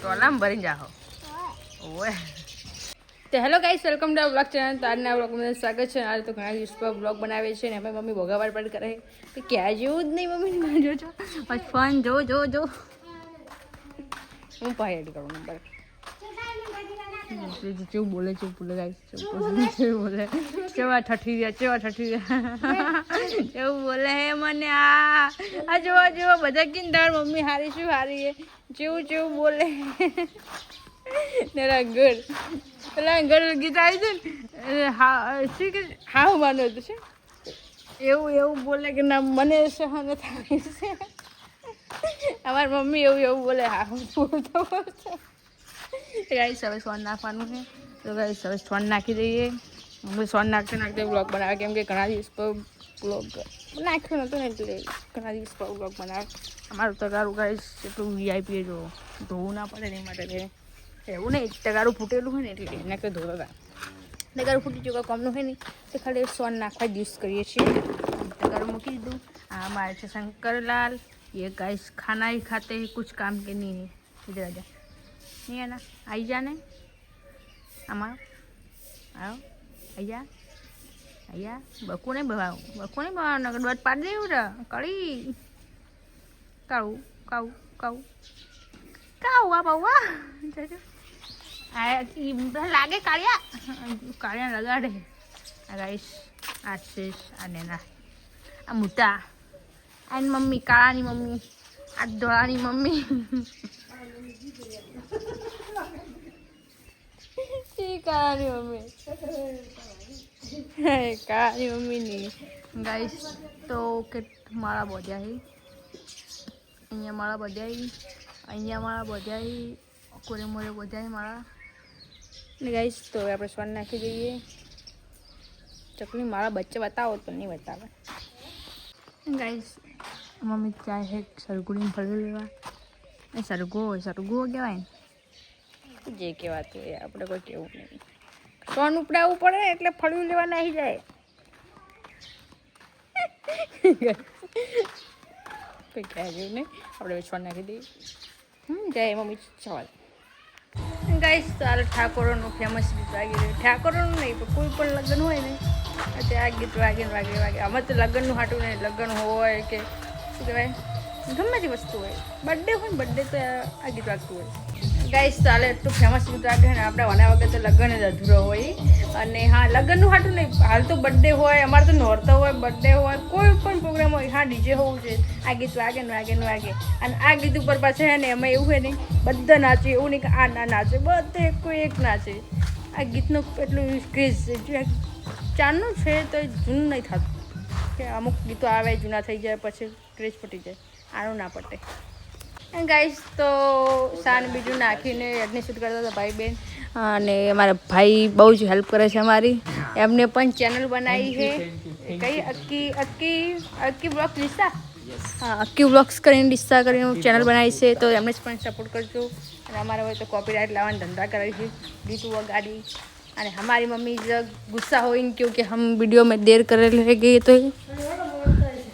ટોલામ ભરી જાઓ. ઓએ તો hello guys, welcome to blog channel. તો આજના બ્લોગમાં સ્વાગત છે. આજે તો ઘણા દિવસ પર બ્લોગ બનાવે છે ને અમે મમ્મી ભોગાવાડ પણ કરે. કે ક્યાં જેવું જ નહીં મમ્મી જોજો. બસ ફોન જો જો જો હું એડ કરું નંબર કેવું બોલે છે બોલે ગાઈસ કેવું બોલે કેવા ઠઠી રહ્યા કેવા ઠઠી રહ્યા કેવું બોલે હે મને આ આ જોવા જોવા બધા કિન તાર મમ્મી હારી શું હારી હે જેવું જેવું બોલે ને ઘર પેલા ઘર ગીત આવી છે ને હા શું કે હા માનો હતું છે એવું એવું બોલે કે ના, મને સહન થાય છે. અમારી મમ્મી એવું એવું બોલે, હા, હું બોલતો બોલતો. ગાઈસ હવે સોન નાખવાનું છે તો ગાઈસ હવે સોન નાખી દઈએ હવે સોન નાખતે નાખતે બ્લોગ બનાવે કેમ કે ઘણા દિવસ પર બ્લોગ નાખ્યો નહોતો ને એટલે ઘણા દિવસ પર બ્લોગ બનાવે અમારું તગારું ગાઈસ એટલું વીઆઈપી જો ધોવું ના પડે ને એ માટે છે એવું નહીં તગારું ફૂટેલું હોય ને એટલે એને કંઈ ધોતા હતા તગારું ફૂટી ચૂકા કોમનું હોય ને તો ખાલી સોન નાખવા જ યુઝ કરીએ છીએ તગારું મૂકી દીધું આ મારે છે શંકરલાલ ये गाइस खाना ही खाते हैं कुछ काम के नहीं है इधर आ जा नहीं आना आई जाने આમાં આવો અહીંયા અહીંયા બકુ નહીં બવાવ બકુ નહીં બવાવ નગર દોટ પાડી દેવું રે કળી કાવું કાવું કાવું કાવું આ બહુ જોજો આ ઈ બધા લાગે કાળિયા કાળિયા લગાડે આ ગાઈસ આ છે આ નેના આ મોટા આ મમ્મી કાળાની મમ્મી આ ધોળાની મમ્મી ઈ કાળાની મમ્મી નહીં ગાઈસ તો કે મારા બોધ્યા અહીંયા મારા બધા અહીંયા મારા બોધ્યા કોરે મોરે બોધ્યા મારા. ને ગાઈસ તો હવે આપણે સ્વાન નાખી દઈએ. ચકલી મારા બચ્ચે બતાવો તો નહીં બતાવે. ગાઈસ મમ્મી જાય છે સરગુડીને ફરી લેવા. એ સરગો સરગો કહેવાય ને? જે કહેવાતું હોય આપણે કોઈ કેવું નહીં. સોન ઉપડાવવું પડે એટલે ફળવું લેવા નાહી જાય. કોઈ ક્યાં જેવું નહીં. આપણે સોન નાખી દઈએ. હમ, જાય મમ્મી, સવાલ. ગાઈશ તારે ઠાકોરોનું ફેમસ ગીત વાગી રહ્યું. ઠાકોરોનું નહીં, પણ કોઈ પણ લગ્ન હોય ને તે આ ગીત વાગે ને વાગે વાગે. આમાં તો લગ્નનું હાટું નહીં. લગ્ન હોય કે, શું કહેવાય? ગમે તે વસ્તુ હોય. બર્થડે હોય બર્થડે તો આ ગીત વાગતું હોય. ગાઈસ ચાલે એટલું ફેમસ વાગે આપણે વના વગર તો લગ્ન જ અધૂરો હોય. અને હા, લગ્નનું હાટું નહીં, હાલ તો બર્થડે હોય, અમારે તો નોરતો હોય બર્થડે હોય, કોઈ પણ પ્રોગ્રામ હોય, હા ડીજે હોવું છે આ ગીત વાગે, ને વાગે ને વાગે. અને આ ગીત ઉપર પાછા છે ને, એમાં એવું હોય નહીં બધા નાચે, એવું નહીં કે આ ના નાચે, બધે કોઈ એક નાચે. આ ગીતનું એટલું ક્રેઝ છે. ચારનું છે તો જૂનું નહીં થતું. કે અમુક ગીતો આવે, જૂના થઈ જાય, પછી ક્રેઝ પટી જાય. આનું ના પટે. ગાઈસ તો સાન બીજું નાખીને યજ્ઞ શૂટ કરતા હતા ભાઈ બેન. અને મારા ભાઈ બહુ જ હેલ્પ કરે છે અમારી. એમને પણ ચેનલ બનાવી છે. કઈ અક્કી અક્કી અક્કી બ્લોગ ડિસ્સા હા અક્કી બ્લોગ્સ કરીને ડિસ્સા કરીને ચેનલ બનાવી છે. તો એમને જ પણ સપોર્ટ કરજો. અને અમારા હોય તો કોપીરાઇટ લાવવાના ધંધા કરે છે. ગીતું વગાડી. અને અમારી મમ્મી જ ગુસ્સા હોય ને કહ્યું કે હમ વીડિયો મેં દેર કરેલ રહી ગઈ તો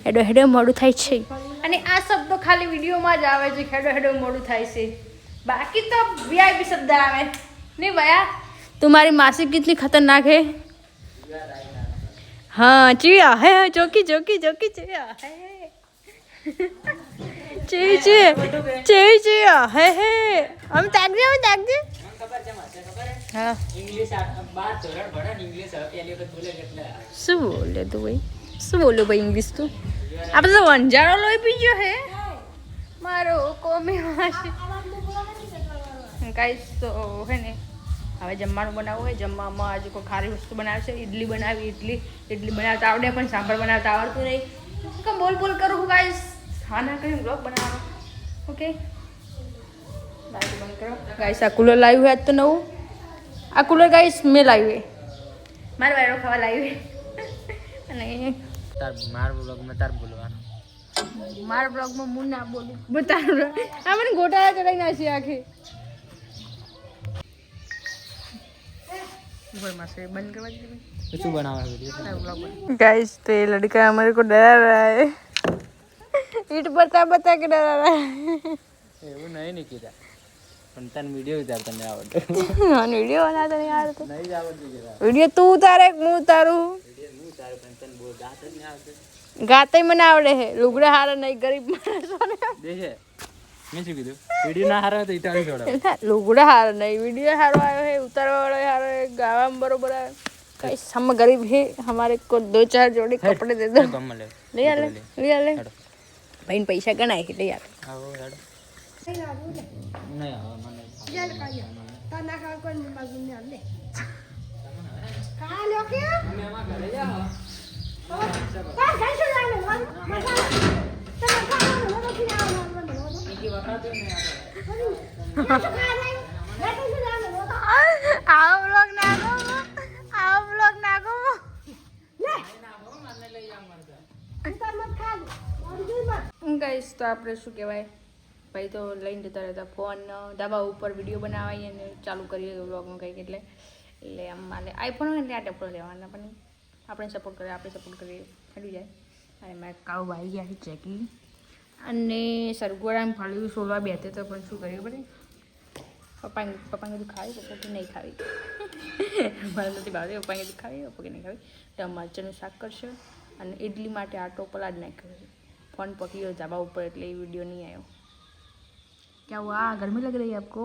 એડો હેડો મોડું થાય છે. અને આ શબ્દો ખાલી વિડીયોમાં જ આવે છે ખેડો ખેડો મોડું થાય છે. બાકી તો વીઆઈપી શબ્દ આવે. નહીં ભયા તમારી માસિક કેટલી ખતરનાક હે? હા, ચીયા હે ચોકી ચોકી ચોકી, ચીયા હે. ચી ચી ચી, ચીયા હે હે. આમ તાકજે આમ તાકજે શું બોલે તું ભાઈ? શું બોલું ભાઈ ઇંગ્લિશ તું? આપણે તો વંજારો લોહી પીજો હે? મારો કોમી વાસી. કાંઈ તો હે ને, હવે જમવાનું બનાવવું હોય, જમવામાં આજે કોઈ ખારી વસ્તુ બનાવશે ઇડલી બનાવી ઇડલી ઇડલી બનાવતા આવડે, પણ સાંભળ બનાવતા આવડતું નહીં. કે બોલ બોલ કરું, હું ગાઈસ હા ના કહ્યું બ્લોગ બનાવવાનો. ઓકે લાઈટ બંધ કરો. ગાઈસ આ કુલર લાવ્યું આજ તો નવું. આ કુલર ગાઈસ મેં લાવ્યું મારે વાયરો ખાવા લાવ્યું અને તાર માર બ્લોગમાં તાર બોલવાનું મારા બ્લોગમાં હું ના બોલું બતાવું આ મને ગોટાળા ચડાવી નાખી આખી બંધ કરવા તો શું બનાવવાનું વિડીયો गाइस तो ये लड़का हमारे को डरा रहा है ईट बता बता के डरा रहा है એવું નહીં નિકિતા પણ તને વિડીયો ઉતારતા નહીં આવડતો અને વિડીયો બનાવતા નહીં આવડતો નહીં જ આવડતું જરા વિડીયો તું ઉતારે કે હું ઉતારું તારે પણ તને બોલ ગાત જ ના આવડે ગાતે મને આવડે હે લુગડા હારા નહીં ગરીબ માણસોને દેખે. મેં શું કીધું? વિડિયો ના હારો તો ઇટાળી છોડો લુગડા હારો નહીં. વિડિયો હારો આવ્યો હે ઉતારવા વાળો હારો હે ગાવામાં બરોબર આવ્યો. કઈ સમ ગરીબ હે હમારે કો દો ચાર જોડી કપડે દે દો. લઈ આલે લઈ આલે. ભાઈ પૈસા ગણાય લઈ આલે. આવો હેડો. નહીં આવે મને ચાલ કાયો તાના કાકો ને મજૂર ને આલે. આવો બ્લોગ નાખો આવો બ્લોગ નાખો ગાઈશ તો આપણે શું કહેવાય? ભાઈ તો લઈને જતા રહેતા ફોન ધાબા ઉપર વીડિયો બનાવાય અને ચાલુ કરીએ વ્લોગમાં કંઈક એટલે. એટલે આમ મારે આઈફોન હોય ને ત્યાં ટેપો લેવાના પણ આપણે સપોર્ટ કરીએ આપણે સપોર્ટ કરીએ હેડી જાય અને મારે કાળુ ભાઈ ગયા છે ચેકી અને સરગોડા ફાળ્યું સોલવા બેઠે તો પણ શું કર્યું પડે પપ્પા પપ્પાને કીધું ખાવી પપ્પા કે નહીં ખાવી મારે નથી ભાવતી પપ્પાને કીધું ખાવી પપ્પા કે નહીં ખાવી તો મરચાંનું શાક કરશે અને ઇડલી માટે આટો પલાદ નાખ્યો છે ફોન પકી ગયો ધાબા ઉપર એટલે એ વિડીયો નહીં આવ્યો क्या हुआ गर्मी लग रही है आपको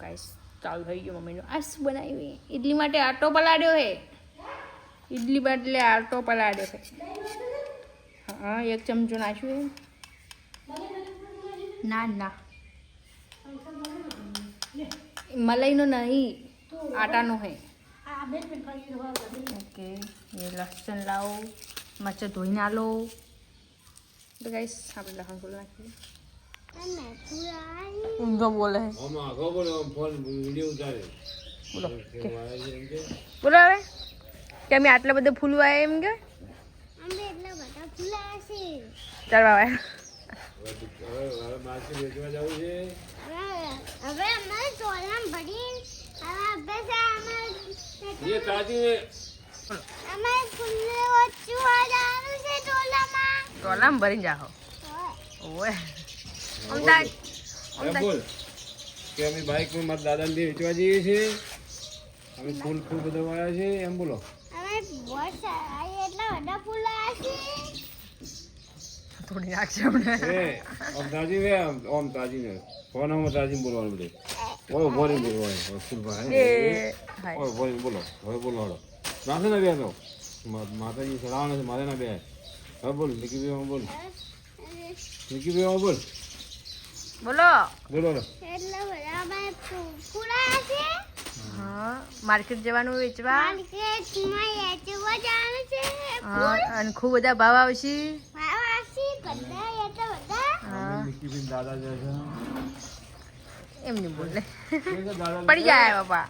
गाइस ચાલુ થઈ ગયો મમ્મીનું. આસ બનાવી ઇડલી માટે આટો પલાડ્યો હે. ઇડલી બદલે આટો પલાડ્યો હે. હા, એક ચમચો નાખ્યું હે. ના ના. મલાઈનો નહીં, આટાનો હે. ઓકે, એ લસણ લાવો, મરચાં ધોઈને આલો. તો ગાઈસ આપણે લસણ ખોલી નાખીએ. ઊંધો બોલે બોલો હવે. કે અમે આટલા બધા ફૂલ વાય એમ કે ચાલ બાબા અમારે ભરી ઓછું છે ટોલામ જાઓ. ઓએ અમદાવાદ. બોલ. કે અમે બાઇકમાં મારા દાદા ને વેચવા જઈએ છીએ. અમે ફૂલ ફૂલ બધા વાળા છે એમ બોલો. થોડી નાખશે અમને. એ આમ તાજી વે આમ તાજી ને ફોન ઓમ તાજી બોલવાનું બધું. ઓય બોલી બોલવાનું ઓય ફૂલ ભાઈ એ ઓય બોલી બોલો. હવે બોલો હળો નાખે ના બે તો. માતાજી ચડાવવાના છે મારે ના બે હવે બોલ નિકી બે બોલ. નિકી બે બોલ. બોલો. બોલો. એટલા છે. હા માર્કેટ જવાનું વેચવા? માર્કેટમાં વેચવા જવાનું છે. હા અને ખૂબ બધા ભાવ આવશે? વાવાસી બધા એટલા બધા. હા. દાદા જાય છે. બોલે. પડી જાય. બાપા.